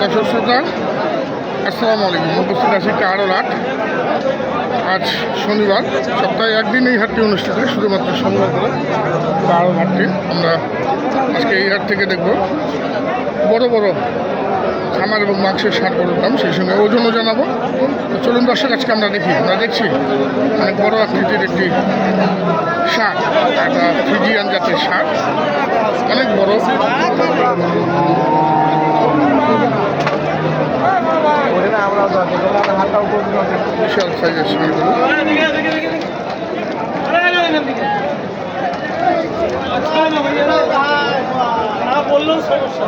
দর্শক শ্রোতা আসসালামু আলাইকুম। উপস্থিত আছি কারোলাট আজ শনিবার। সপ্তাহে একদিন এই হাটটি অনুষ্ঠিত হয়, শুধুমাত্র শনিবার করে। কারোর হাটটি আমরা আজকে এই হাট থেকে দেখব। বড় বড় খামার এবং মাংসের সার গরুর দাম, সেই সঙ্গে ওজনও জানাব। চলুন দর্শক, আজকে আমরা দেখি। আমরা দেখছি অনেক বড় আকৃতির একটি শাক একটা ফিজিয়ান জাতের শাক অনেক বড়। বিশাল সাইজের ষাঁড়গুলো বললেও সমস্যা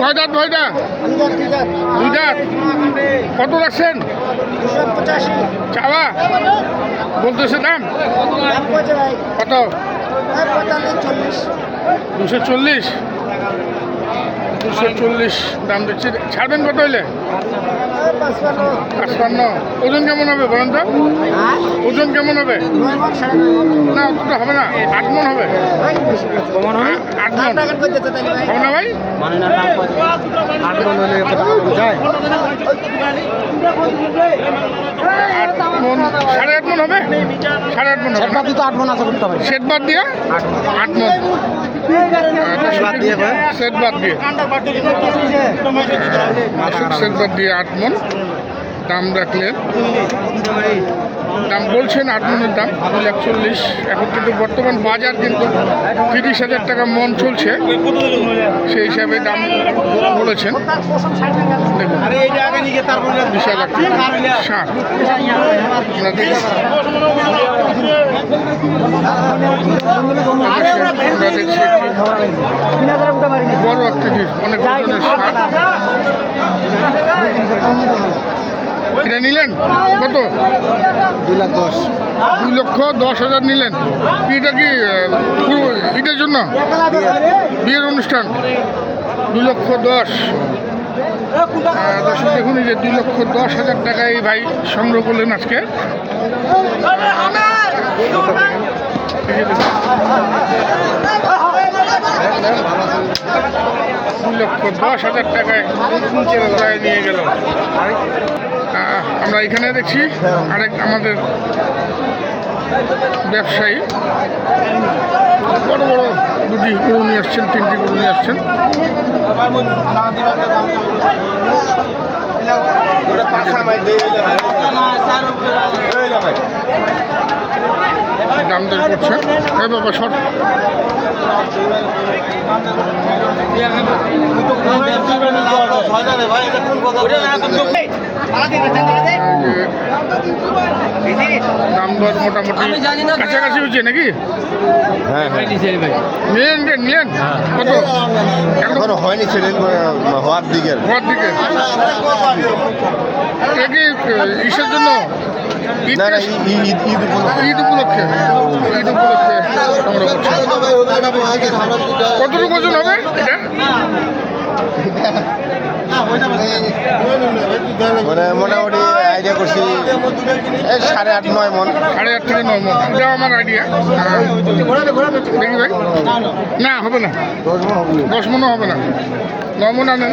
কয় দাঁত দাঁত। কত রাখছেন? চাওয়া? বলতেছে দাম? কত? দুশো চল্লিশ। দুশো চল্লিশ দাম দিচ্ছি। ছাড়বেন কত হইলে? পাঁচপান্ন। ওজন কেমন হবে বলেন তো? ওজন কেমন হবে? না অতটা হবে না। আট মন হবে। আট মন। হবে না ভাই? আট মন সাড়ে আট মন হবে? সাড়ে আট মন হবে। আট মন আছে বাদ দিয়ে? আট মন। বাদ দিয়ে সেট বাদ দিয়ে। মাসুক সেট বাদ দিয়ে আট মন। দাম রাখলেন দাম বলছেন আট মনের দাম দুই লাখ চল্লিশ। এখন কিন্তু বর্তমান বাজার কিন্তু তিরিশ হাজার টাকা মন চলছে। সেই হিসাবে দাম বলেছেন। দেখুন বিশাল একটা বড় অনেক এটা নিলেন? কত? দুই লাখ দশ। দুই লক্ষ দশ হাজার নিলেন। এটা কি ঈদের জন্য? বিয়ের অনুষ্ঠান? দুই লক্ষ দশ। দর্শক দেখুন এই যে দুই লক্ষ দশ হাজার টাকা এই ভাই সংগ্রহ করলেন আজকে। দুই লক্ষ দশ হাজার টাকায় নিয়ে গেল। আমরা এখানে দেখছি আরেক আমাদের ব্যবসায়ী। বড় বড় দুটি গরু নিয়ে আসছেন, তিনটি গরু নিয়ে আসছেন। দাম দর করছে হ্যাঁ বাবা, সর। দাম দর মোটামুটি কাছাকাছি হচ্ছে নাকি? হ্যাঁ হ্যাঁ। নিলেন নিলেন? কত? এখনও? হয়নি ছেলে হওয়ার দিকে? ঘর দিকে ইসের জন্য? ঈদ উপলক্ষে। ঈদ উপলক্ষে? ঈদ উপলক্ষে সংগ্রহ করছে কতটুকু ওজন হবে এটা? মানে মোটামুটি আইডিয়া করছি এই সাড়ে আট নয় মন। সাড়ে আট থেকে নয় মন। এটাও আমার আইডিয়া দেখি ভাই না। হবে না। দশ মন হবে দশ মনও হবে না নয় মন। আনেন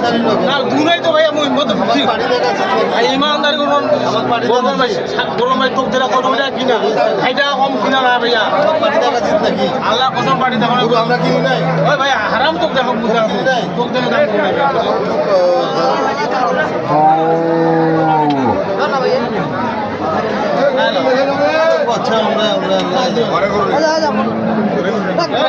ভালো দুনাই তো ভাইয়া মই মত ইমানদারি করুন। গরম ভাই গরম ভাই তোক যেটা কত টাকা কিনা এটা কম কিনা না ভাইয়া? আল্লাহ কসম পাটি দেখো আমরা কিনি নাই? ওই ভাই হারাম তোক দেখো বুঝা তোক দেখো আচ্ছা আমরা আমরা ঘরে করুন এই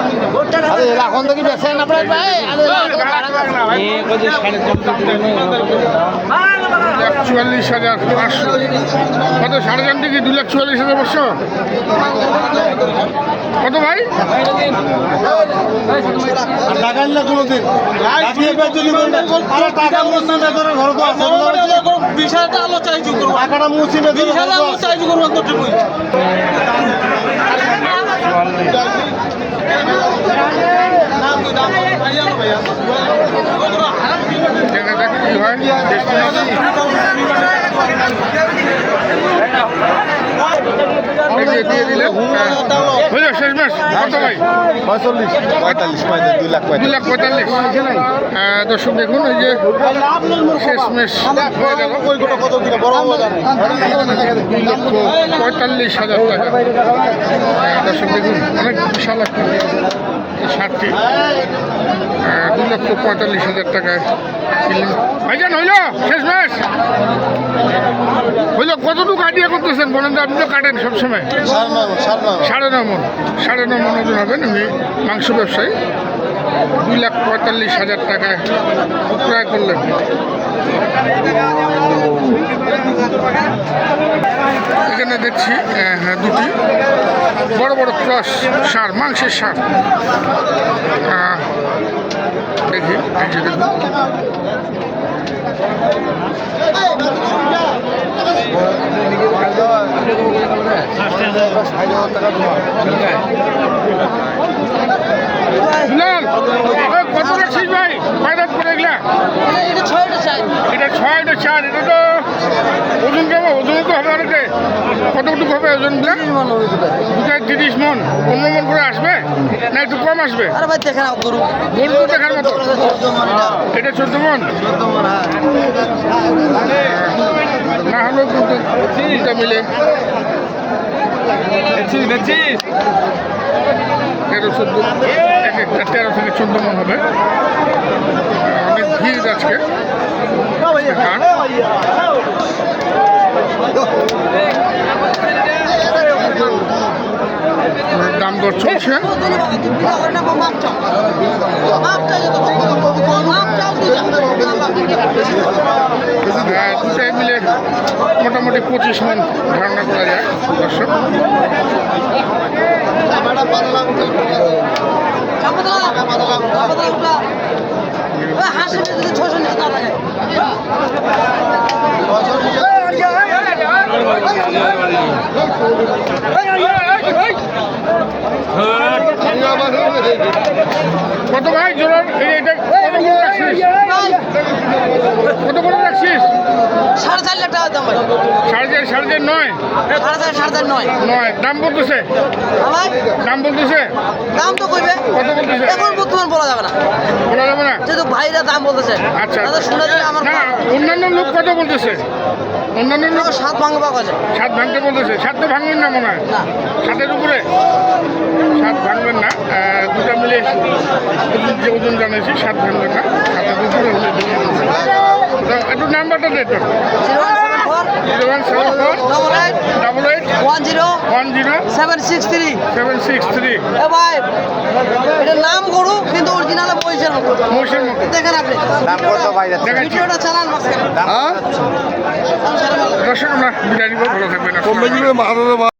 এখন থেকে বেছেন আপনার ভাই? লাখ চুয়াল্লিশ হাজার পাঁচশো। কত সাড়ে চারটে কি দু লাখ চুয়াল্লিশ হাজার পাঁচশো? কত ভাই? কোনোদিন। মুছি না তো আছে বিশ হাজার আলো চাইছি করব। টাকাটা মুছি না বিশ হাজার আলো চাইছি করব তো টুকুই দেখা যাক কি হয় এই যে দিয়ে দিলেন। শেষ মাস কত ভাই? পঁয়তাল্লিশ। পঁয়তাল্লিশ পঁয়তাল্লিশ দুই লাখ দু লাখ পঁয়তাল্লিশ। দর্শক দেখুন এই যে শেষ মেশ হয়ে গেল। পঁয়তাল্লিশ হাজার টাকা। দর্শক দেখুন অনেক বিশাল একটা এই শার্টটি লক্ষ পঁয়তাল্লিশ হাজার টাকায় কিনলেন। ভাইজান হইল? শেষ মাস হইল কতটুকু আইডিয়া করতেছেন? বলেন তো আপনি তো কাটেন সবসময়। নয় সাড়ে ন মন। সাড়ে ন মন ওজন হবেন উনি মাংস ব্যবসায়ী। দুই লাখ পঁয়তাল্লিশ হাজার টাকায় ক্রয় করলেন। এখানে দেখছি আহ, হ্যাঁ, দুটি। বড় বড় ক্রস সার মাংসের সার আহ, দেখি এই যে দেখুন দুলাল ওই কত রাখছিস ভাই কয়দাত করে এগুলা এটা ছয়টা চার এটা তো ওজন কেমন? ওজন তো হবে অনেকে কতটুকু হবে ওজনগুলা? দুটায় তিরিশ মন। পনেরো মন করে আসবে? না একটু কম আসবে? আরে ভাই দেখে নাও গরু। গরু তো দেখার মতো। এটা। চোদ্দ মন? না হলেও কিন্তু দুটা মিলে। তেরো চোদ্দ এক একটা তেরো থেকে চোদ্দ মন হবে। অনেক ভিড় আজকে। দাম দর চলছে? আহ, দুটাই মিলে মোটামুটি পঁচিশ মন ধারণা করা যায় দর্শক। হাসি ছশো কত ভাই জোর এটা কত করে রাখছিস কত করে রাখছিস সাড়ে চার লাখ টাকা দাম ভাই সাড়ে চার সাড়ে চার নয়? সাড়ে চার নয়। নয়। দাম বলতেছে? দাম বলতেছে? দাম তো কইবে। কত বলতেছে? এখন বর্তমান বলা যাবে না। বলা যাবে না? যেহেতু ভাইরা দাম বলতেছে। আচ্ছা। শুনে আমার না অন্যান্য লোক কত বলতেছে? অন্যান্য লোক সাত ভাঙবা কাছে সাত ভাঙতে বলতেছে। সাত তো ভাঙবেন না মনে হয়? সাতের উপরে? সাত ভাঙবেন না। দুটা মিলে যে ওজন জানিয়েছি সাত ভাঙবেন না। সাতের উপরে একটু নাম্বারটা দে তো। One zero one zero seven six three seven six three এ ভাই এটার নাম গরু কিন্তু অরিজিনাল মতো। মহিষের মতো। দেখেন আপনি। দাম কত ভাই ভিডিওটা চালান মাঝখানে। দর্শক আমরা বিদায় নিব ভালো থাকবেন। আসসালামু আলাইকুম।